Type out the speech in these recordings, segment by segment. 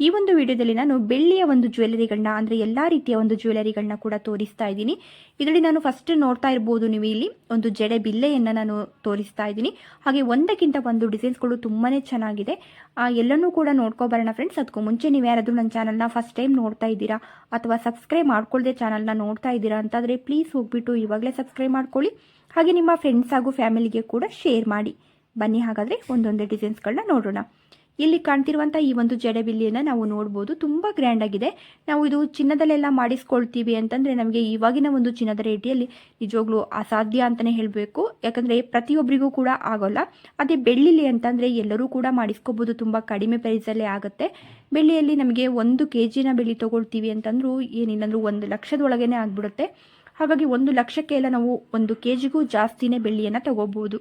ಈ ಒಂದು ವಿಡಿಯೋದಲ್ಲಿ ನಾನು ಬೆಳ್ಳಿಯ ಒಂದು ಜ್ಯುವೆಲರಿಗಳನ್ನ ಅಂದರೆ ಎಲ್ಲ ರೀತಿಯ ಒಂದು ಜ್ಯುವೆಲರಿಗಳನ್ನ ಕೂಡ ತೋರಿಸ್ತಾ ಇದ್ದೀನಿ. ಇದರಲ್ಲಿ ನಾನು ಫಸ್ಟ್ ನೋಡ್ತಾ ಇರ್ಬೋದು ನೀವು ಇಲ್ಲಿ ಒಂದು ಜಡೆ ಬಿಲ್ಲೆಯನ್ನು ನಾನು ತೋರಿಸ್ತಾ ಇದ್ದೀನಿ. ಹಾಗೆ ಒಂದಕ್ಕಿಂತ ಒಂದು ಡಿಸೈನ್ಸ್ಗಳು ತುಂಬಾ ಚೆನ್ನಾಗಿದೆ. ಆ, ಎಲ್ಲನೂ ಕೂಡ ನೋಡ್ಕೊಬರೋಣ ಫ್ರೆಂಡ್ಸ್ ಅದಕ್ಕೂ ಮುಂಚೆ ನೀವು ಯಾರಾದರೂ ನನ್ನ ಚಾನಲ್ನ ಫಸ್ಟ್ ಟೈಮ್ ನೋಡ್ತಾ ಇದ್ದೀರಾ ಅಥವಾ ಸಬ್ಸ್ಕ್ರೈಬ್ ಮಾಡ್ಕೊಳ್ಳದೆ ಚಾನಲ್ನ ನೋಡ್ತಾ ಇದ್ದೀರಾ ಅಂತಾದರೆ ಪ್ಲೀಸ್ ಹೋಗ್ಬಿಟ್ಟು ಇವಾಗಲೇ ಸಬ್ಸ್ಕ್ರೈಬ್ ಮಾಡ್ಕೊಳ್ಳಿ. ಹಾಗೆ ನಿಮ್ಮ ಫ್ರೆಂಡ್ಸ್ ಹಾಗೂ ಫ್ಯಾಮಿಲಿಗೆ ಕೂಡ ಶೇರ್ ಮಾಡಿ. ಬನ್ನಿ ಹಾಗಾದರೆ ಒಂದೊಂದೇ ಡಿಸೈನ್ಸ್ಗಳನ್ನ ನೋಡೋಣ. ಇಲ್ಲಿ ಕಾಣ್ತಿರುವಂಥ ಈ ಒಂದು ಜಡೆಬಿಲ್ಲಿಯನ್ನು ನಾವು ನೋಡ್ಬೋದು. ತುಂಬ ಗ್ರ್ಯಾಂಡ್ ಆಗಿದೆ. ನಾವು ಇದು ಚಿನ್ನದಲ್ಲೆಲ್ಲ ಮಾಡಿಸ್ಕೊಳ್ತೀವಿ ಅಂತಂದರೆ ನಮಗೆ ಇವಾಗಿನ ಒಂದು ಚಿನ್ನದ ರೇಟಿಯಲ್ಲಿ ನಿಜವಾಗ್ಲೂ ಅಸಾಧ್ಯ ಅಂತಲೇ ಹೇಳಬೇಕು. ಯಾಕಂದರೆ ಪ್ರತಿಯೊಬ್ಬರಿಗೂ ಕೂಡ ಆಗೋಲ್ಲ. ಅದೇ ಬೆಳ್ಳಿಲಿ ಅಂತಂದರೆ ಎಲ್ಲರೂ ಕೂಡ ಮಾಡಿಸ್ಕೋಬೋದು. ತುಂಬ ಕಡಿಮೆ ಪ್ರೈಸಲ್ಲೇ ಆಗುತ್ತೆ. ಬೆಳ್ಳಿಯಲ್ಲಿ ನಮಗೆ ಒಂದು ಕೆ ಜಿನ ಬೆಳ್ಳಿ ತೊಗೊಳ್ತೀವಿ ಅಂತಂದ್ರೂ ಏನಿಲ್ಲಂದ್ರೂ ಒಂದು ಲಕ್ಷದೊಳಗೇ ಆಗಿಬಿಡುತ್ತೆ. ಹಾಗಾಗಿ ಒಂದು ಲಕ್ಷಕ್ಕೆ ಎಲ್ಲ ನಾವು ಒಂದು ಕೆ ಜಿಗೂ ಜಾಸ್ತಿನೇ ಬೆಳ್ಳಿಯನ್ನು ತಗೋಬೋದು.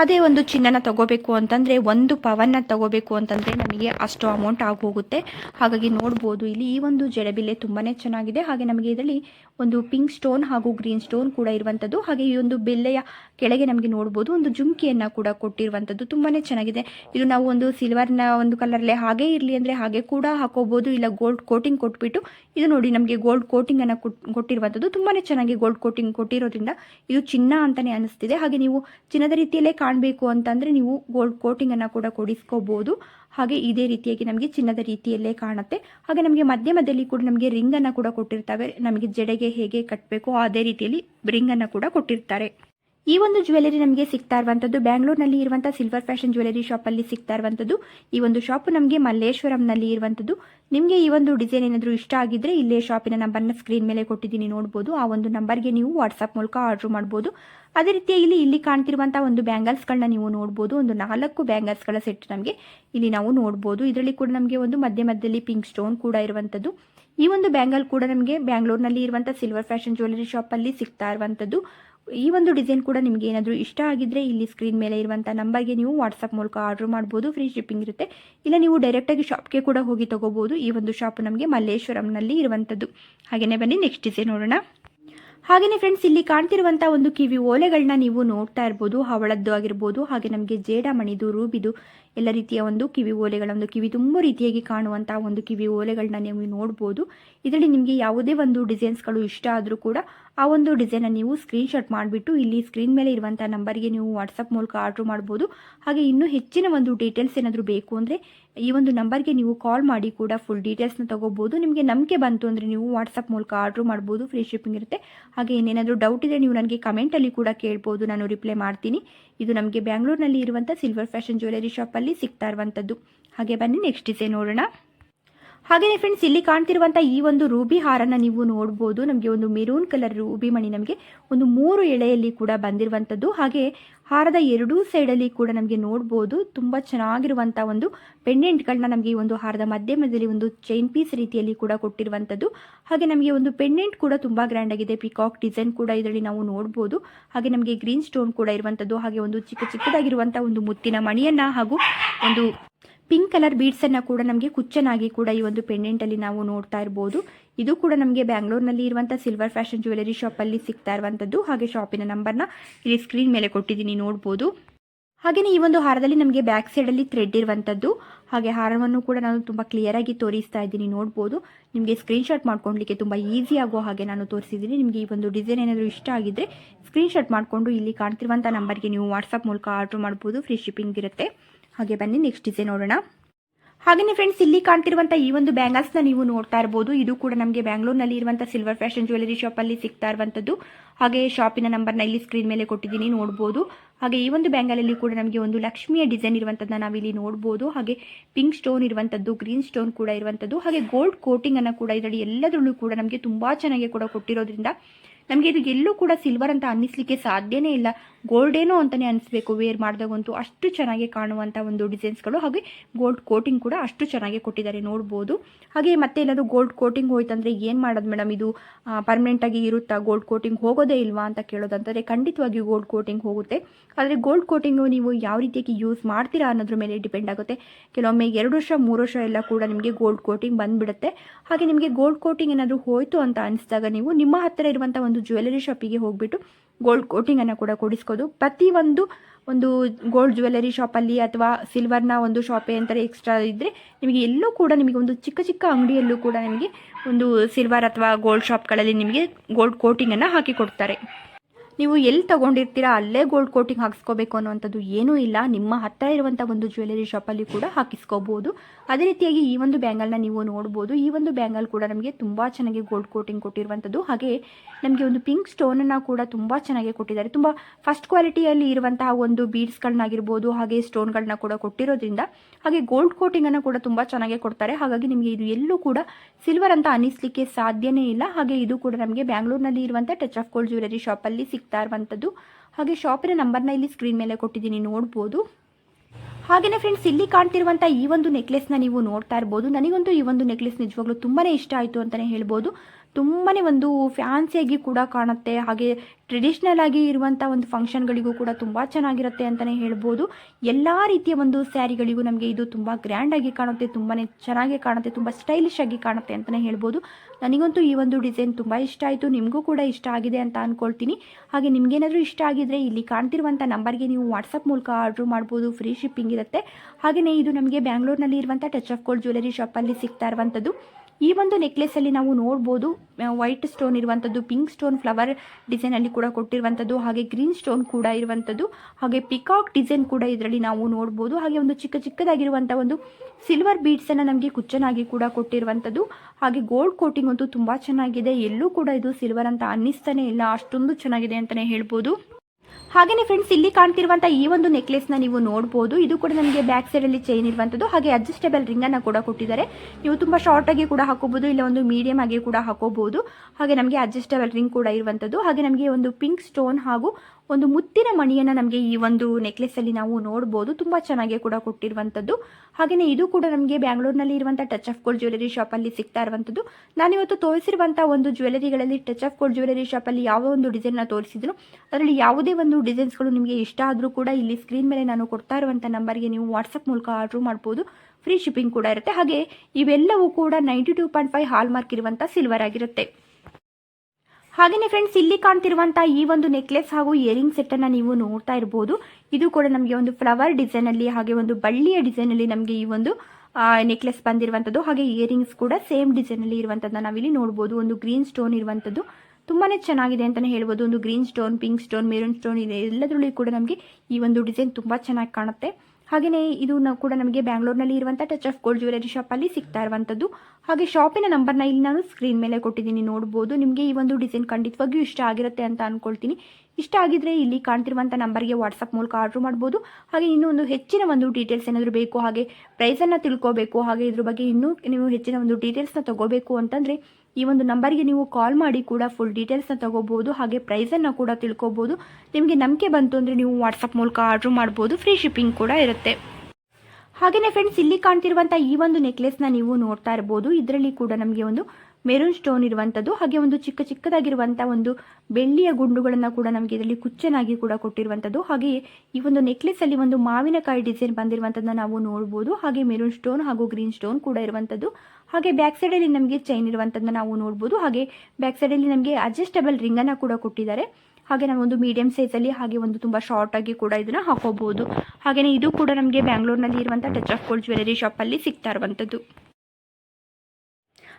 ಅದೇ ಒಂದು ಚಿನ್ನನ ತಗೋಬೇಕು ಅಂತಂದರೆ ಒಂದು ಪವನ್ನ ತಗೋಬೇಕು ಅಂತಂದರೆ ನಮಗೆ ಅಷ್ಟು ಅಮೌಂಟ್ ಆಗೋಗುತ್ತೆ. ಹಾಗಾಗಿ ನೋಡ್ಬೋದು, ಇಲ್ಲಿ ಈ ಒಂದು ಜಡಬಿಲೆ ತುಂಬಾ ಚೆನ್ನಾಗಿದೆ. ಹಾಗೆ ನಮಗೆ ಇದರಲ್ಲಿ ಒಂದು ಪಿಂಕ್ ಸ್ಟೋನ್ ಹಾಗೂ ಗ್ರೀನ್ ಸ್ಟೋನ್ ಕೂಡ ಇರುವಂಥದ್ದು ಹಾಗೆ ಈ ಒಂದು ಬೆಲ್ಲೆಯ ಕೆಳಗೆ ನಮಗೆ ನೋಡ್ಬೋದು, ಒಂದು ಜುಮ್ಕಿಯನ್ನು ಕೂಡ ಕೊಟ್ಟಿರುವಂಥದ್ದು ತುಂಬಾ ಚೆನ್ನಾಗಿದೆ. ಇದು ನಾವು ಒಂದು ಸಿಲ್ವರ್ನ ಒಂದು ಕಲರ್ಲೆ ಹಾಗೆ ಇರಲಿ ಅಂದರೆ ಹಾಗೆ ಕೂಡ ಹಾಕೋಬೋದು, ಇಲ್ಲ ಗೋಲ್ಡ್ ಕೋಟಿಂಗ್ ಕೊಟ್ಬಿಟ್ಟು ಇದು ನೋಡಿ ನಮಗೆ ಗೋಲ್ಡ್ ಕೋಟಿಂಗನ್ನು ಕೊಟ್ಟಿರುವಂಥದ್ದು ತುಂಬಾ ಚೆನ್ನಾಗಿ ಗೋಲ್ಡ್ ಕೋಟಿಂಗ್ ಕೊಟ್ಟಿರೋದ್ರಿಂದ ಇದು ಚಿನ್ನ ಅಂತಲೇ ಅನಿಸ್ತಿದೆ. ಹಾಗೆ ನೀವು ಚಿನ್ನದ ರೀತಿಯಲ್ಲೇ ಕಾಣಬೇಕು ಅಂತಂದರೆ ನೀವು ಗೋಲ್ಡ್ ಕೋಟಿಂಗನ್ನು ಕೂಡ ಕೊಡಿಸ್ಕೋಬೋದು. ಹಾಗೆ ಇದೇ ರೀತಿಯಾಗಿ ನಮಗೆ ಚಿನ್ನದ ರೀತಿಯಲ್ಲೇ ಕಾಣುತ್ತೆ. ಹಾಗೆ ನಮಗೆ ಮಧ್ಯ ಮಧ್ಯದಲ್ಲಿ ಕೂಡ ನಮಗೆ ರಿಂಗನ್ನು ಕೂಡ ಕೊಟ್ಟಿರ್ತವೆ ನಮಗೆ ಜಡೆಗೆ ಹೇಗೆ ಕಟ್ಟಬೇಕು ಅದೇ ರೀತಿಯಲ್ಲಿ ರಿಂಗನ್ನು ಕೂಡ ಕೊಟ್ಟಿರ್ತಾರೆ. ಈ ಒಂದು ಜ್ಯುವೆಲರಿ ನಮಗೆ ಸಿಗ್ತಾ ಇರುವಂಥದ್ದು ಬ್ಯಾಂಗ್ಳೂರ್ನಲ್ಲಿ ಇರುವಂಥ ಸಿಲ್ವರ್ ಫ್ಯಾಷನ್ ಜ್ಯುವೆಲರಿ ಶಾಪಲ್ಲಿ ಸಿಗ್ತಾ ಇರುವಂಥದ್ದು ಈ ಒಂದು ಶಾಪ್ ನಮಗೆ ಮಲ್ಲೇಶ್ವರಂನಲ್ಲಿ ಇರುವಂತದ್ದು. ನಿಮಗೆ ಈ ಒಂದು ಡಿಸೈನ್ ಏನಾದರೂ ಇಷ್ಟ ಆಗಿದ್ರೆ ಇಲ್ಲೇ ಶಾಪಿನ ನಂಬರ್ನ ಸ್ಕ್ರೀನ್ ಮೇಲೆ ಕೊಟ್ಟಿದ್ದೀನಿ ನೋಡಬಹುದು ಆ ಒಂದು ನಂಬರ್ಗೆ ನೀವು ವಾಟ್ಸಪ್ ಮೂಲಕ ಆರ್ಡರ್ ಮಾಡಬಹುದು ಅದೇ ರೀತಿಯಾಗಿ ಇಲ್ಲಿ ಇಲ್ಲಿ ಕಾಣ್ತಿರುವಂತಹ ಒಂದು ಬ್ಯಾಂಗಲ್ಸ್ಗಳನ್ನ ನೀವು ನೋಡಬಹುದು ಒಂದು ನಾಲ್ಕು ಬ್ಯಾಂಗಲ್ಸ್ಗಳ ಸೆಟ್ ನಮಗೆ ಇಲ್ಲಿ ನಾವು ನೋಡಬಹುದು ಇದರಲ್ಲಿ ಕೂಡ ನಮಗೆ ಒಂದು ಮಧ್ಯ ಮಧ್ಯದಲ್ಲಿ ಪಿಂಕ್ ಸ್ಟೋನ್ ಕೂಡ ಇರುವಂಥದ್ದು ಈ ಒಂದು ಬ್ಯಾಂಗಲ್ ಕೂಡ ನಮಗೆ ಬ್ಯಾಂಗ್ಳೂರ್ನಲ್ಲಿ ಇರುವಂಥ ಸಿಲ್ವರ್ ಫ್ಯಾಷನ್ ಜ್ಯುವೆಲರಿ ಶಾಪಲ್ಲಿ ಸಿಗ್ತಾ ಇರುವಂಥದ್ದು ಈ ಒಂದು ಡಿಸೈನ್ ಕೂಡ ನಿಮಗೆ ಏನಾದರೂ ಇಷ್ಟ ಆಗಿದ್ರೆ ಇಲ್ಲಿ ಸ್ಕ್ರೀನ್ ಮೇಲೆ ಇರುವಂಥ ನಂಬರ್ಗೆ ನೀವು ವಾಟ್ಸಪ್ ಮೂಲಕ ಆರ್ಡರ್ ಮಾಡ್ಬೋದು ಫ್ರೀ ಶಿಪ್ಪಿಂಗ್ ಇರುತ್ತೆ. ಇಲ್ಲ ನೀವು ಡೈರೆಕ್ಟಾಗಿ ಶಾಪ್ಗೆ ಕೂಡ ಹೋಗಿ ತಗೋಬೋದು, ಈ ಒಂದು ಶಾಪ್ ನಮಗೆ ಮಲ್ಲೇಶ್ವರಂನಲ್ಲಿ ಇರುವಂಥದ್ದು ಹಾಗೆಯೇ ಬನ್ನಿ ನೆಕ್ಸ್ಟ್ ಡಿಸೈನ್ ನೋಡೋಣ. ಹಾಗೆಯೇ ಫ್ರೆಂಡ್ಸ್ ಇಲ್ಲಿ ಕಾಣ್ತಿರುವಂಥ ಒಂದು ಕಿವಿ ಓಲೆಗಳನ್ನ ನೀವು ನೋಡ್ತಾ ಇರ್ಬೋದು, ಹವಳದ್ದು ಆಗಿರ್ಬೋದು, ಹಾಗೆ ನಮಗೆ ಜೇಡ ಮಣಿದು ರೂಬಿದು ಎಲ್ಲ ರೀತಿಯ ಒಂದು ಕಿವಿ ಓಲೆಗಳ ಒಂದು ಕಿವಿ ತುಂಬ ರೀತಿಯಾಗಿ ಕಾಣುವಂಥ ಒಂದು ಕಿವಿ ಓಲೆಗಳನ್ನ ನೀವು ನೋಡ್ಬೋದು. ಇದರಲ್ಲಿ ನಿಮಗೆ ಯಾವುದೇ ಒಂದು ಡಿಸೈನ್ಸ್ಗಳು ಇಷ್ಟ ಆದರೂ ಕೂಡ ಆ ಒಂದು ಡಿಸೈನ ನೀವು ಸ್ಕ್ರೀನ್ಶಾಟ್ ಮಾಡಿಬಿಟ್ಟು ಇಲ್ಲಿ ಸ್ಕ್ರೀನ್ ಮೇಲೆ ಇರುವಂಥ ನಂಬರ್ಗೆ ನೀವು ವಾಟ್ಸಪ್ ಮೂಲಕ ಆರ್ಡ್ರ್ ಮಾಡ್ಬೋದು. ಹಾಗೆ ಇನ್ನೂ ಹೆಚ್ಚಿನ ಒಂದು ಡೀಟೇಲ್ಸ್ ಏನಾದರೂ ಬೇಕು ಅಂದರೆ ಈ ಒಂದು ನಂಬರ್ಗೆ ನೀವು ಕಾಲ್ ಮಾಡಿ ಕೂಡ ಫುಲ್ ಡೀಟೇಲ್ಸ್ನ ತಗೋಬೋದು. ನಿಮಗೆ ನಂಬಿಕೆ ಬಂತು ಅಂದರೆ ನೀವು ವಾಟ್ಸಪ್ ಮೂಲಕ ಆರ್ಡ್ರ್ ಮಾಡ್ಬೋದು, ಫ್ರೀ ಶಿಪ್ಪಿಂಗ್ ಇರುತ್ತೆ. ಹಾಗೆ ಇನ್ನೇನಾದರೂ ಡೌಟ್ ಇದೆ ನೀವು ನನಗೆ ಕಮೆಂಟಲ್ಲಿ ಕೂಡ ಕೇಳ್ಬೋದು, ನಾನು ರಿಪ್ಲೈ ಮಾಡ್ತೀನಿ. ಇದು ನಮಗೆ ಬ್ಯಾಂಗ್ಳೂರ್ನಲ್ಲಿ ಇರುವಂಥ ಸಿಲ್ವರ್ ಫ್ಯಾಷನ್ ಜ್ಯುವೆಲರಿ ಶಾಪಲ್ಲಿ ಸಿಗ್ತಾ ಇರುವಂಥದ್ದು ಹಾಗೆ ಬನ್ನಿ ನೆಕ್ಸ್ಟ್ ಡಿಸೈನ್ ನೋಡೋಣ. ಹಾಗೆಯೇ ಫ್ರೆಂಡ್ಸ್ ಇಲ್ಲಿ ಕಾಣ್ತಿರುವಂತ ಈ ಒಂದು ರೂಬಿ ಹಾರನ ನೀವು ನೋಡಬಹುದು ನಮಗೆ ಒಂದು ಮೆರೂನ್ ಕಲರ್ ರೂಬಿ ಮಣಿ ನಮಗೆ ಒಂದು ಮೂರು ಎಳೆಯಲ್ಲಿ ಕೂಡ ಬಂದಿರುವಂತದ್ದು. ಹಾಗೆ ಹಾರದ ಎರಡೂ ಸೈಡಲ್ಲಿ ಕೂಡ ನಮಗೆ ನೋಡಬಹುದು ತುಂಬಾ ಚೆನ್ನಾಗಿರುವಂತ ಒಂದು ಪೆಂಡೆಂಟ್ಗಳನ್ನ ನಮಗೆ ಈ ಒಂದು ಹಾರದ ಮಧ್ಯ ಮಧ್ಯದಲ್ಲಿ ಒಂದು ಚೈನ್ ಪೀಸ್ ರೀತಿಯಲ್ಲಿ ಕೂಡ ಕೊಟ್ಟಿರುವಂತದ್ದು. ಹಾಗೆ ನಮಗೆ ಒಂದು ಪೆಂಡೆಂಟ್ ಕೂಡ ತುಂಬಾ ಗ್ರ್ಯಾಂಡ್ ಆಗಿದೆ. ಪಿಕಾಕ್ ಡಿಸೈನ್ ಕೂಡ ಇದರಲ್ಲಿ ನಾವು ನೋಡಬಹುದು ಹಾಗೆ ನಮಗೆ ಗ್ರೀನ್ ಸ್ಟೋನ್ ಕೂಡ ಇರುವಂತದ್ದು. ಹಾಗೆ ಒಂದು ಚಿಕ್ಕ ಚಿಕ್ಕದಾಗಿರುವಂತಹ ಒಂದು ಮುತ್ತಿನ ಮಣಿಯನ್ನ ಹಾಗೂ ಒಂದು ಪಿಂಕ್ ಕಲರ್ ಬೀಡ್ಸನ್ನು ಕೂಡ ನಮಗೆ ಕುಚ್ಚನಾಗಿ ಕೂಡ ಈ ಒಂದು ಪೆಂಡೆಂಟಲ್ಲಿ ನಾವು ನೋಡ್ತಾ ಇರ್ಬೋದು. ಇದು ಕೂಡ ನಮಗೆ ಬ್ಯಾಂಗ್ಳೂರ್ನಲ್ಲಿ ಇರುವಂಥ ಸಿಲ್ವರ್ ಫ್ಯಾಷನ್ ಜ್ಯುವೆಲರಿ ಶಾಪಲ್ಲಿ ಸಿಗ್ತಾ ಇರುವಂಥದ್ದು ಹಾಗೆ ಶಾಪಿನ ನಂಬರ್ನ ಇಲ್ಲಿ ಸ್ಕ್ರೀನ್ ಮೇಲೆ ಕೊಟ್ಟಿದ್ದೀನಿ, ನೋಡ್ಬೋದು. ಹಾಗೆಯೇ ಈ ಒಂದು ಹಾರದಲ್ಲಿ ನಮಗೆ ಬ್ಯಾಕ್ ಸೈಡಲ್ಲಿ ಥ್ರೆಡ್ ಇರುವಂಥದ್ದು ಹಾಗೆ ಹಾರವನ್ನು ಕೂಡ ನಾನು ತುಂಬ ಕ್ಲಿಯರಾಗಿ ತೋರಿಸ್ತಾ ಇದ್ದೀನಿ, ನೋಡ್ಬೋದು. ನಿಮಗೆ ಸ್ಕ್ರೀನ್ಶಾಟ್ ಮಾಡ್ಕೊಳ್ಲಿಕ್ಕೆ ತುಂಬ ಈಸಿ ಆಗೋ ಹಾಗೆ ನಾನು ತೋರಿಸಿದ್ದೀನಿ. ನಿಮಗೆ ಈ ಒಂದು ಡಿಸೈನ್ ಏನಾದರೂ ಇಷ್ಟ ಆಗಿದ್ದರೆ ಸ್ಕ್ರೀನ್ಶಾಟ್ ಮಾಡಿಕೊಂಡು ಇಲ್ಲಿ ಕಾಣ್ತಿರುವಂಥ ನಂಬರ್ಗೆ ನೀವು ವಾಟ್ಸಪ್ ಮೂಲಕ ಆರ್ಡ್ರ್ ಮಾಡ್ಬೋದು. ಫ್ರೀ ಶಿಪ್ಪಿಂಗ್ ಇರುತ್ತೆ. ಹಾಗೆ ಬನ್ನಿ ನೆಕ್ಸ್ಟ್ ಡಿಸೈನ್ ನೋಡೋಣ. ಹಾಗೆಯೇ ಫ್ರೆಂಡ್ಸ್ ಇಲ್ಲಿ ಕಾಣ್ತಿರುವಂಥ ಈ ಒಂದು ಬ್ಯಾಂಗಲ್ಸ್ನ ನೀವು ನೋಡ್ತಾ ಇರ್ಬೋದು. ಇದು ಕೂಡ ನಮಗೆ ಬ್ಯಾಂಗ್ಳೂರ್ನಲ್ಲಿ ಇರುವಂಥ ಸಿಲ್ವರ್ ಫ್ಯಾಷನ್ ಜ್ಯುವೆಲರಿ ಶಾಪಲ್ಲಿ ಸಿಗ್ತಾ ಇರುವಂಥದ್ದು ಹಾಗೆ ಶಾಪಿನ ನ ಇಲ್ಲಿ ಸ್ಕ್ರೀನ್ ಮೇಲೆ ಕೊಟ್ಟಿದ್ದೀನಿ, ನೋಡ್ಬೋದು. ಹಾಗೆ ಈ ಒಂದು ಬ್ಯಾಂಗಲಲ್ಲಿ ಕೂಡ ನಮಗೆ ಒಂದು ಲಕ್ಷ್ಮಿಯ ಡಿಸೈನ್ ಇರುವಂಥದ್ದನ್ನ ನಾವಿಲ್ಲಿ ನೋಡ್ಬೋದು. ಹಾಗೆ ಪಿಂಕ್ ಸ್ಟೋನ್ ಇರುವಂಥದ್ದು ಗ್ರೀನ್ ಸ್ಟೋನ್ ಕೂಡ ಇರುವಂಥದ್ದು ಹಾಗೆ ಗೋಲ್ಡ್ ಕೋಟಿಂಗ್ ಅನ್ನು ಕೂಡ ಇದರಲ್ಲಿ ಎಲ್ಲದರಲ್ಲೂ ಕೂಡ ನಮಗೆ ತುಂಬ ಚೆನ್ನಾಗಿ ಕೂಡ ಕೊಟ್ಟಿರೋದ್ರಿಂದ ನಮಗೆ ಇದು ಎಲ್ಲೂ ಕೂಡ ಸಿಲ್ವರ್ ಅಂತ ಅನ್ನಿಸ್ಲಿಕ್ಕೆ ಸಾಧ್ಯನೇ ಇಲ್ಲ. ಗೋಲ್ಡೇನೋ ಅಂತಲೇ ಅನಿಸ್ಬೇಕು ವೇರ್ ಮಾಡಿದಾಗಂತೂ ಅಷ್ಟು ಚೆನ್ನಾಗಿ ಕಾಣುವಂಥ ಒಂದು ಡಿಸೈನ್ಸ್ಗಳು ಹಾಗೆ ಗೋಲ್ಡ್ ಕೋಟಿಂಗ್ ಕೂಡ ಅಷ್ಟು ಚೆನ್ನಾಗಿ ಕೊಟ್ಟಿದ್ದಾರೆ. ನೋಡ್ಬೋದು. ಹಾಗೆ ಮತ್ತೆ ಏನಾದರೂ ಗೋಲ್ಡ್ ಕೋಟಿಂಗ್ ಹೋಯ್ತಂದರೆ ಏನು ಮಾಡೋದು ಮೇಡಮ್ ಇದು ಪರ್ಮನೆಂಟಾಗಿ ಇರುತ್ತಾ? ಗೋಲ್ಡ್ ಕೋಟಿಂಗ್ ಹೋಗೋದೇ ಇಲ್ವಾ ಅಂತ ಕೇಳೋದಂತಂದರೆ ಖಂಡಿತವಾಗಿಯೂ ಗೋಲ್ಡ್ ಕೋಟಿಂಗ್ ಹೋಗುತ್ತೆ. ಆದರೆ ಗೋಲ್ಡ್ ಕೋಟಿಂಗು ನೀವು ಯಾವ ರೀತಿಯಾಗಿ ಯೂಸ್ ಮಾಡ್ತೀರಾ ಅನ್ನೋದ್ರ ಮೇಲೆ ಡಿಪೆಂಡ್ ಆಗುತ್ತೆ. ಕೆಲವೊಮ್ಮೆ ಎರಡು ವರ್ಷ, ಮೂರು ವರ್ಷ ಎಲ್ಲ ಕೂಡ ನಿಮಗೆ ಗೋಲ್ಡ್ ಕೋಟಿಂಗ್ ಬಂದುಬಿಡುತ್ತೆ. ಹಾಗೆ ನಿಮಗೆ ಗೋಲ್ಡ್ ಕೋಟಿಂಗ್ ಏನಾದರೂ ಹೋಯಿತು ಅಂತ ಅನಿಸಿದಾಗ ನೀವು ನಿಮ್ಮ ಹತ್ತಿರ ಇರುವಂಥ ಒಂದು ಜ್ಯುವೆಲರಿ ಶಾಪಿಗೆ ಹೋಗ್ಬಿಟ್ಟು ಗೋಲ್ಡ್ ಕೋಟಿಂಗನ್ನು ಕೂಡ ಕೊಡಿಸ್ಕೋದು ಪ್ರತಿಯೊಂದು ಒಂದು ಗೋಲ್ಡ್ ಜ್ಯುವೆಲರಿ ಶಾಪಲ್ಲಿ ಅಥವಾ ಸಿಲ್ವರ್ನ ಒಂದು ಶಾಪೇ ಅಂತಾರೆ ಎಕ್ಸ್ಟ್ರಾ ಇದ್ದರೆ ನಿಮಗೆ ಎಲ್ಲೂ ಕೂಡ ನಿಮಗೆ ಒಂದು ಚಿಕ್ಕ ಚಿಕ್ಕ ಅಂಗಡಿಯಲ್ಲೂ ಕೂಡ ನಿಮಗೆ ಒಂದು ಸಿಲ್ವರ್ ಅಥವಾ ಗೋಲ್ಡ್ ಶಾಪ್ಗಳಲ್ಲಿ ನಿಮಗೆ ಗೋಲ್ಡ್ ಕೋಟಿಂಗನ್ನು ಹಾಕಿ ಕೊಡ್ತಾರೆ. ನೀವು ಎಲ್ಲಿ ತಗೊಂಡಿರ್ತೀರಾ, ಅಲ್ಲೇ ಗೋಲ್ಡ್ ಕೋಟಿಂಗ್ ಹಾಕಿಸ್ಕೋಬೇಕು ಅನ್ನುವಂಥದ್ದು ಏನೂ ಇಲ್ಲ. ನಿಮ್ಮ ಹತ್ತಿರ ಇರುವಂಥ ಒಂದು ಜ್ಯುವೆಲರಿ ಶಾಪಲ್ಲಿ ಕೂಡ ಹಾಕಿಸ್ಕೋಬಹುದು ಅದೇ ರೀತಿಯಾಗಿ ಈ ಒಂದು ಬ್ಯಾಂಗಲ್ನ ನೀವು ನೋಡ್ಬೋದು. ಈ ಒಂದು ಬ್ಯಾಂಗಲ್ ಕೂಡ ನಮಗೆ ತುಂಬ ಚೆನ್ನಾಗಿ ಗೋಲ್ಡ್ ಕೋಟಿಂಗ್ ಕೊಟ್ಟಿರುವಂಥದ್ದು. ಹಾಗೆ ನಮಗೆ ಒಂದು ಪಿಂಕ್ ಸ್ಟೋನನ್ನು ಕೂಡ ತುಂಬ ಚೆನ್ನಾಗಿ ಕೊಟ್ಟಿದ್ದಾರೆ. ತುಂಬ ಫಸ್ಟ್ ಕ್ವಾಲಿಟಿಯಲ್ಲಿ ಇರುವಂತಹ ಒಂದು ಬೀಡ್ಸ್ಗಳನ್ನಾಗಿರ್ಬೋದು ಹಾಗೆ ಸ್ಟೋನ್ಗಳನ್ನ ಕೂಡ ಕೊಟ್ಟಿರೋದ್ರಿಂದ, ಹಾಗೆ ಗೋಲ್ಡ್ ಕೋಟಿಂಗನ್ನು ಕೂಡ ತುಂಬ ಚೆನ್ನಾಗಿ ಕೊಡ್ತಾರೆ. ಹಾಗಾಗಿ ನಿಮಗೆ ಇದು ಎಲ್ಲೂ ಕೂಡ ಸಿಲ್ವರ್ ಅಂತ ಅನ್ನಿಸ್ಲಿಕ್ಕೆ ಸಾಧ್ಯನೇ ಇಲ್ಲ. ಹಾಗೆ ಇದು ಕೂಡ ನಮಗೆ ಬ್ಯಾಂಗ್ಳೂರಿನಲ್ಲಿ ಇರುವಂಥ ಟಚ್ ಆಫ್ ಗೋಲ್ಡ್ ಜ್ಯುವೆಲರಿ ಶಾಪಲ್ಲಿ ಸಿಗ್ತಾ ಇರುವಂಥದ್ದು ಹಾಗೆ ಶಾಪಿನ ನಂಬರ್ನ ಇಲ್ಲಿ ಸ್ಕ್ರೀನ್ ಮೇಲೆ ಕೊಟ್ಟಿದ್ದೀನಿ, ನೋಡ್ಬೋದು. ಹಾಗೆಯೇ ಫ್ರೆಂಡ್ಸ್ ಇಲ್ಲಿ ಕಾಣ್ತಿರುವಂಥ ಈ ಒಂದು ನೆಕ್ಲೆಸ್ನ ನೀವು ನೋಡ್ತಾ ಇರ್ಬೋದು. ನನಗಂತೂ ಈ ಒಂದು ನೆಕ್ಲೆಸ್ ನಿಜವಾಗ್ಲೂ ತುಂಬಾ ಇಷ್ಟ ಆಯಿತು ಅಂತಲೇ ಹೇಳ್ಬೋದು. ತುಂಬಾ ಒಂದು ಫ್ಯಾನ್ಸಿಯಾಗಿ ಕೂಡ ಕಾಣುತ್ತೆ. ಹಾಗೆ ಟ್ರೆಡಿಷ್ನಲ್ ಆಗಿ ಇರುವಂಥ ಒಂದು ಫಂಕ್ಷನ್ಗಳಿಗೂ ಕೂಡ ತುಂಬ ಚೆನ್ನಾಗಿರುತ್ತೆ ಅಂತಲೇ ಹೇಳ್ಬೋದು. ಎಲ್ಲ ರೀತಿಯ ಒಂದು ಸ್ಯಾರಿಗಳಿಗೂ ನಮಗೆ ಇದು ತುಂಬ ಗ್ರ್ಯಾಂಡಾಗಿ ಕಾಣುತ್ತೆ ತುಂಬಾ ಚೆನ್ನಾಗಿ ಕಾಣುತ್ತೆ, ತುಂಬ ಸ್ಟೈಲಿಶ್ ಆಗಿ ಕಾಣುತ್ತೆ ಅಂತಲೇ ಹೇಳ್ಬೋದು. ನನಗಂತೂ ಈ ಒಂದು ಡಿಸೈನ್ ತುಂಬ ಇಷ್ಟ ಆಯಿತು. ನಿಮಗೂ ಕೂಡ ಇಷ್ಟ ಆಗಿದೆ ಅಂತ ಅಂದ್ಕೊಳ್ತೀನಿ ಹಾಗೆ ನಿಮಗೇನಾದರೂ ಇಷ್ಟ ಆಗಿದ್ರೆ ಇಲ್ಲಿ ಕಾಣ್ತಿರುವಂಥ ನಂಬರ್ಗೆ ನೀವು ವಾಟ್ಸಪ್ ಮೂಲಕ ಆರ್ಡ್ರ್ ಮಾಡ್ಬೋದು. ಫ್ರೀ ಶಿಪ್ಪಿಂಗ್ ಇರುತ್ತೆ. ಹಾಗೆಯೇ ಇದು ನಮಗೆ ಬ್ಯಾಂಗ್ಳೂರ್ನಲ್ಲಿ ಇರುವಂಥ ಟಚ್ ಆಫ್ ಗೋಲ್ಡ್ ಜ್ಯುವೆಲರಿ ಶಾಪಲ್ಲಿ ಸಿಗ್ತಾ ಇರುವಂಥದ್ದು ಈ ಒಂದು ನೆಕ್ಲೆಸಲ್ಲಿ ನಾವು ನೋಡಬಹುದು ವೈಟ್ ಸ್ಟೋನ್ ಇರುವಂತದ್ದು ಪಿಂಕ್ ಸ್ಟೋನ್ ಫ್ಲವರ್ ಡಿಸೈನಲ್ಲಿ ಕೂಡ ಕೊಟ್ಟಿರುವಂತದ್ದು, ಹಾಗೆ ಗ್ರೀನ್ ಸ್ಟೋನ್ ಕೂಡ ಇರುವಂತದ್ದು, ಹಾಗೆ ಪಿಕಾಕ್ ಡಿಸೈನ್ ಕೂಡ ಇದರಲ್ಲಿ ನಾವು ನೋಡಬಹುದು ಹಾಗೆ ಒಂದು ಚಿಕ್ಕ ಚಿಕ್ಕದಾಗಿರುವಂತಹ ಒಂದು ಸಿಲ್ವರ್ ಬೀಡ್ಸನ್ನು ನಮಗೆ ಕುಚ್ಚನಾಗಿ ಕೂಡ ಕೊಟ್ಟಿರುವಂತದ್ದು, ಹಾಗೆ ಗೋಲ್ಡ್ ಕೋಟಿಂಗ್ ಅಂತೂ ತುಂಬಾ ಚೆನ್ನಾಗಿದೆ, ಎಲ್ಲೂ ಕೂಡ ಇದು ಸಿಲ್ವರ್ ಅಂತ ಅನ್ನಿಸ್ತಾನೆ ಇಲ್ಲ, ಅಷ್ಟೊಂದು ಚೆನ್ನಾಗಿದೆ ಅಂತಾನೆ ಹೇಳ್ಬೋದು. ಹಾಗೆಯೇ ಫ್ರೆಂಡ್ಸ್ ಇಲ್ಲಿ ಕಾಣ್ತಿರುವಂತಹ ಈ ಒಂದು ನೆಕ್ಲೆಸ್ನ ನೀವು ನೋಡಬಹುದು ಇದು ಕೂಡ ನಮಗೆ ಬ್ಯಾಕ್ ಸೈಡ್ ಅಲ್ಲಿ ಚೈನ್ ಇರುವಂತದ್ದು. ಹಾಗೆ ಅಡ್ಜೆಸ್ಟೇಬಲ್ ರಿಂಗ್ ಅನ್ನ ಕೂಡ ಕೊಟ್ಟಿದ್ದಾರೆ. ನೀವು ತುಂಬ ಶಾರ್ಟಾಗಿ ಕೂಡ ಹಾಕೋಬಹುದು ಇಲ್ಲ ಒಂದು ಮೀಡಿಯಂ ಆಗಿ ಕೂಡ ಹಾಕೋಬಹುದು ಹಾಗೆ ನಮಗೆ ಅಡ್ಜಸ್ಟೇಬಲ್ ರಿಂಗ್ ಕೂಡ ಇರುವಂತದ್ದು. ಹಾಗೆ ನಮಗೆ ಒಂದು ಪಿಂಕ್ ಸ್ಟೋನ್ ಹಾಗೂ ಒಂದು ಮುತ್ತಿನ ಮಣಿಯನ್ನು ನಮಗೆ ಈ ಒಂದು ನೆಕ್ಲೆಸಲ್ಲಿ ನಾವು ನೋಡ್ಬೋದು. ತುಂಬ ಚೆನ್ನಾಗಿ ಕೂಡ ಕೊಟ್ಟಿರುವಂಥದ್ದು. ಹಾಗೆಯೇ ಇದು ಕೂಡ ನಮಗೆ ಬ್ಯಾಂಗ್ಳೂರ್ನಲ್ಲಿ ಇರುವಂಥ ಟಚ್ ಆಫ್ ಗೋಲ್ಡ್ ಜ್ಯುವೆಲರಿ ಶಾಪಲ್ಲಿ ಸಿಗ್ತಾ ಇರುವಂಥದ್ದು. ನಾನಿವತ್ತು ತೋರಿಸಿರುವಂಥ ಒಂದು ಜ್ಯುವೆಲರಿಗಳಲ್ಲಿ ಟಚ್ ಆಫ್ ಗೋಲ್ಡ್ ಜ್ಯುವೆಲರಿ ಶಾಪಲ್ಲಿ ಯಾವ ಒಂದು ಡಿಸೈನ್ನ ತೋರಿಸಿದ್ರು ಅದರಲ್ಲಿ ಯಾವುದೇ ಒಂದು ಡಿಸೈನ್ಸ್ಗಳು ನಿಮಗೆ ಇಷ್ಟ ಆದರೂ ಕೂಡ ಇಲ್ಲಿ ಸ್ಕ್ರೀನ್ ಮೇಲೆ ನಾನು ಕೊಡ್ತಾ ಇರುವಂಥ ನಂಬರ್ಗೆ ನೀವು ವಾಟ್ಸಪ್ ಮೂಲಕ ಆರ್ಡ್ರ್ ಮಾಡ್ಬೋದು. ಫ್ರೀ ಶಿಪ್ಪಿಂಗ್ ಕೂಡ ಇರುತ್ತೆ. ಹಾಗೆ ಇವೆಲ್ಲವೂ ಕೂಡ ninety two point five hallmark ಇರುವಂಥ ಸಿಲ್ವರ್ ಆಗಿರುತ್ತೆ. ಹಾಗೆಯೇ ಫ್ರೆಂಡ್ಸ್ ಇಲ್ಲಿ ಕಾಣ್ತಿರುವಂತಹ ಈ ಒಂದು ನೆಕ್ಲೆಸ್ ಹಾಗೂ ಇಯರಿಂಗ್ ಸೆಟ್ ಅನ್ನ ನೀವು ನೋಡ್ತಾ ಇರಬಹುದು ಇದು ಕೂಡ ನಮಗೆ ಒಂದು ಫ್ಲವರ್ ಡಿಸೈನ್ ಅಲ್ಲಿ ಹಾಗೆ ಒಂದು ಬಳ್ಳಿಯ ಡಿಸೈನ್ ಅಲ್ಲಿ ನಮಗೆ ಈ ಒಂದು ನೆಕ್ಲೆಸ್ ಬಂದಿರುವಂತದ್ದು. ಹಾಗೆ ಇಯರಿಂಗ್ಸ್ ಕೂಡ ಸೇಮ್ ಡಿಸೈನ್ ಅಲ್ಲಿ ಇರುವಂಥದ್ದನ್ನ ನಾವಿಲ್ಲಿ ನೋಡಬಹುದು ಒಂದು ಗ್ರೀನ್ ಸ್ಟೋನ್ ಇರುವಂತದ್ದು. ತುಂಬಾನೇ ಚೆನ್ನಾಗಿದೆ ಅಂತಾನೆ ಹೇಳ್ಬೋದು. ಒಂದು green stone pink stone maroon stone ಇದೆ ಎಲ್ಲದರಲ್ಲೂ ಕೂಡ ನಮಗೆ ಈ ಒಂದು ಡಿಸೈನ್ ತುಂಬಾ ಚೆನ್ನಾಗಿ ಕಾಣುತ್ತೆ. ಹಾಗೆಯೇ ಇದು ಕೂಡ ನಮಗೆ ಬ್ಯಾಂಗ್ಳೂರ್ನಲ್ಲಿ ಇರುವಂಥ ಟಚ್ ಆಫ್ ಗೋಲ್ಡ್ ಜ್ಯುವೆಲರಿ ಶಾಪಲ್ಲಿ ಸಿಗ್ತಾ ಇರುವಂಥದ್ದು ಹಾಗೆ ಶಾಪಿನ ನಂಬರ್ನ ಇಲ್ಲಿ ನಾನು ಸ್ಕ್ರೀನ್ ಮೇಲೆ ಕೊಟ್ಟಿದ್ದೀನಿ, ನೋಡ್ಬೋದು. ನಿಮಗೆ ಈ ಒಂದು ಡಿಸೈನ್ ಖಂಡಿತವಾಗಿಯೂ ಇಷ್ಟ ಆಗಿರುತ್ತೆ ಅಂತ ಅಂದ್ಕೊಳ್ತೀನಿ ಇಷ್ಟ ಆಗಿದ್ರೆ ಇಲ್ಲಿ ಕಾಣ್ತಿರುವಂಥ ನಂಬರ್ಗೆ ವಾಟ್ಸಪ್ ಮೂಲಕ ಆರ್ಡರ್ ಮಾಡ್ಬೋದು. ಹಾಗೆ ಇನ್ನೂ ಒಂದು ಹೆಚ್ಚಿನ ಒಂದು ಡೀಟೇಲ್ಸ್ ಏನಾದರೂ ಬೇಕು, ಹಾಗೆ ಪ್ರೈಸನ್ನು ತಿಳ್ಕೋಬೇಕು, ಹಾಗೆ ಇದ್ರ ಬಗ್ಗೆ ಇನ್ನೂ ನೀವು ಹೆಚ್ಚಿನ ಒಂದು ಡೀಟೇಲ್ಸ್ನ ತಗೋಬೇಕು ಅಂತಂದರೆ ಈ ಒಂದು ನಂಬರ್ಗೆ ನೀವು ಕಾಲ್ ಮಾಡಿ ಕೂಡ ಫುಲ್ ಡೀಟೇಲ್ಸ್ನ ತಗೋಬೋದು, ಹಾಗೆ ಪ್ರೈಸನ್ನು ಕೂಡ ತಿಳ್ಕೊಬೋದು. ನಿಮಗೆ ನಂಬಿಕೆ ಬಂತು ಅಂದರೆ ನೀವು ವಾಟ್ಸಪ್ ಮೂಲಕ ಆರ್ಡ್ರ್ ಮಾಡ್ಬೋದು ಫ್ರೀ ಶಿಪ್ಪಿಂಗ್ ಕೂಡ ಇರುತ್ತೆ. ಹಾಗೆಯೇ ಫ್ರೆಂಡ್ಸ್ ಇಲ್ಲಿ ಕಾಣ್ತಿರುವಂಥ ಈ ಒಂದು ನೆಕ್ಲೆಸ್ನ ನೀವು ನೋಡ್ತಾ ಇರ್ಬೋದು. ಇದರಲ್ಲಿ ಕೂಡ ನಮಗೆ ಒಂದು ಮೆರೂನ್ ಸ್ಟೋನ್ ಇರುವಂಥದ್ದು ಹಾಗೆ ಒಂದು ಚಿಕ್ಕ ಚಿಕ್ಕದಾಗಿರುವಂಥ ಒಂದು ಬೆಳ್ಳಿಯ ಗುಂಡುಗಳನ್ನು ಕೂಡ ನಮಗೆ ಇದರಲ್ಲಿ ಕುಚ್ಚನಾಗಿ ಕೂಡ ಕೊಟ್ಟಿರುವಂಥದ್ದು ಹಾಗೆಯೇ ಈ ಒಂದು ನೆಕ್ಲೆಸಲ್ಲಿ ಒಂದು ಮಾವಿನಕಾಯಿ ಡಿಸೈನ್ ಬಂದಿರುವಂಥದ್ದನ್ನ ನಾವು ನೋಡ್ಬೋದು. ಹಾಗೆ ಮೆರೂನ್ ಸ್ಟೋನ್ ಹಾಗೂ ಗ್ರೀನ್ ಸ್ಟೋನ್ ಕೂಡ ಇರುವಂಥದ್ದು ಹಾಗೆ ಬ್ಯಾಕ್ ಸೈಡಲ್ಲಿ ನಮಗೆ ಚೈನ್ ಇರುವಂಥದ್ದನ್ನ ನಾವು ನೋಡ್ಬೋದು. ಹಾಗೆ ಬ್ಯಾಕ್ ಸೈಡಲ್ಲಿ ನಮಗೆ ಅಡ್ಜಸ್ಟಬಲ್ ರಿಂಗನ್ನು ಕೂಡ ಕೊಟ್ಟಿದ್ದಾರೆ. ಹಾಗೆ ನಾವು ಒಂದು ಮೀಡಿಯಂ ಸೈಜಲ್ಲಿ ಹಾಗೆ ಒಂದು ತುಂಬ ಶಾರ್ಟ್ ಆಗಿ ಕೂಡ ಇದನ್ನು ಹಾಕೋಬಹುದು ಹಾಗೆಯೇ ಇದು ಕೂಡ ನಮಗೆ ಬ್ಯಾಂಗ್ಳೂರಿನಲ್ಲಿ ಇರುವಂಥ ಟಚ್ ಆಫ್ ಗೋಲ್ಡ್ ಜ್ಯುವೆಲರಿ ಶಾಪಲ್ಲಿ ಸಿಗ್ತಾ ಇರುವಂಥದ್ದು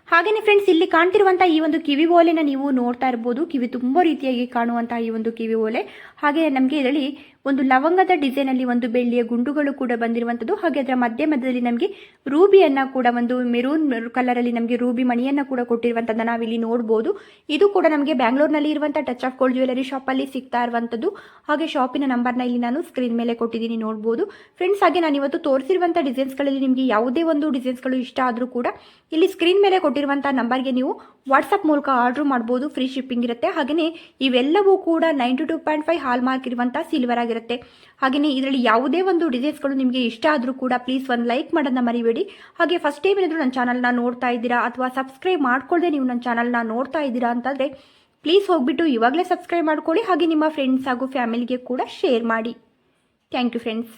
ಹಾಗೆಯೇ ಫ್ರೆಂಡ್ಸ್ ಇಲ್ಲಿ ಕಾಣ್ತಿರುವಂತಹ ಈ ಒಂದು ಕಿವಿ ಓಲೆನ ನೀವು ನೋಡ್ತಾ ಇರಬಹುದು ಕಿವಿ ತುಂಬಾ ರೀತಿಯಾಗಿ ಕಾಣುವಂತಹ ಈ ಒಂದು ಕಿವಿ ಓಲೆ. ಹಾಗೆ ನಮಗೆ ಇದರಲ್ಲಿ ಒಂದು ಲವಂಗದ ಡಿಸೈನ್ ಅಲ್ಲಿ ಒಂದು ಬೆಳ್ಳಿಯ ಗುಂಡುಗಳು ಕೂಡ ಬಂದಿರುವಂತದ್ದು. ಹಾಗೆ ಅದರ ಮಧ್ಯ ಮಧ್ಯದಲ್ಲಿ ನಮಗೆ ರೂಬಿಯನ್ನ ಕೂಡ ಒಂದು ಮೆರೂನ್ ಕಲರ್ ಅಲ್ಲಿ ನಮಗೆ ರೂಬಿ ಮಣಿಯನ್ನ ಕೂಡ ಕೊಟ್ಟಿರುವಂಥದ್ದನ್ನು ನಾವಿಲ್ಲಿ ನೋಡಬಹುದು ಇದು ಕೂಡ ನಮಗೆ ಬ್ಯಾಂಗ್ಳೂರ್ನಲ್ಲಿ ಇರುವಂತಹ ಟಚ್ ಆಫ್ ಗೋಲ್ಡ್ ಜ್ಯುವೆಲರಿ ಶಾಪಲ್ಲಿ ಸಿಗ್ತಾ ಇರುವಂತದ್ದು. ಹಾಗೆ ಶಾಪಿನ ನಂಬರ್ನ ಇಲ್ಲಿ ನಾನು ಸ್ಕ್ರೀನ್ ಮೇಲೆ ಕೊಟ್ಟಿದ್ದೀನಿ ನೋಡಬಹುದು ಫ್ರೆಂಡ್ಸ್ ಹಾಗೆ ನಾನು ಇವತ್ತು ತೋರಿಸಿರುವಂತಹ ಡಿಸೈನ್ಸ್ಗಳಲ್ಲಿ ನಿಮಗೆ ಯಾವುದೇ ಒಂದು ಡಿಸೈನ್ಸ್ಗಳು ಇಷ್ಟ ಆದರೂ ಕೂಡ ಇಲ್ಲಿ ಸ್ಕ್ರೀನ್ ಮೇಲೆ ಕೊಟ್ಟಿರುವಂಥ ನಂಬರ್ಗೆ ನೀವು ವಾಟ್ಸಪ್ ಮೂಲಕ ಆರ್ಡ್ರ್ ಮಾಡ್ಬೋದು ಫ್ರೀ ಶಿಪ್ಪಿಂಗ್ ಇರುತ್ತೆ. ಹಾಗೆಯೇ ಇವೆಲ್ಲವೂ ಕೂಡ ninety two point five hallmark ಇರುವಂಥ ಸಿಲ್ವರ್ ಆಗಿರುತ್ತೆ. ಹಾಗೆಯೇ ಇದರಲ್ಲಿ ಯಾವುದೇ ಒಂದು ಡಿಸೈನ್ಸ್ಗಳು ನಿಮಗೆ ಇಷ್ಟ ಆದರೂ ಕೂಡ ಪ್ಲೀಸ್ ಒಂದು ಲೈಕ್ ಮಾಡೋದನ್ನ ಮರಿಬೇಡಿ. ಹಾಗೆ ಫಸ್ಟ್ ಟೈಮ್ ಏನಾದರೂ ನನ್ನ ಚಾನಲ್ನ ನೋಡ್ತಾ ಇದ್ದೀರಾ ಅಥವಾ ಸಬ್ಸ್ಕ್ರೈಬ್ ಮಾಡ್ಕೊಳ್ಳದೆ ನೀವು ನನ್ನ ಚಾನಲ್ನ ನೋಡ್ತಾ ಇದ್ದೀರಾ ಅಂತಂದರೆ ಪ್ಲೀಸ್ ಹೋಗ್ಬಿಟ್ಟು ಇವಾಗಲೇ ಸಬ್ಸ್ಕ್ರೈಬ್ ಮಾಡ್ಕೊಳ್ಳಿ. ಹಾಗೆ ನಿಮ್ಮ ಫ್ರೆಂಡ್ಸ್ ಹಾಗೂ ಫ್ಯಾಮಿಲಿಗೆ ಕೂಡ ಶೇರ್ ಮಾಡಿ. Thank you friends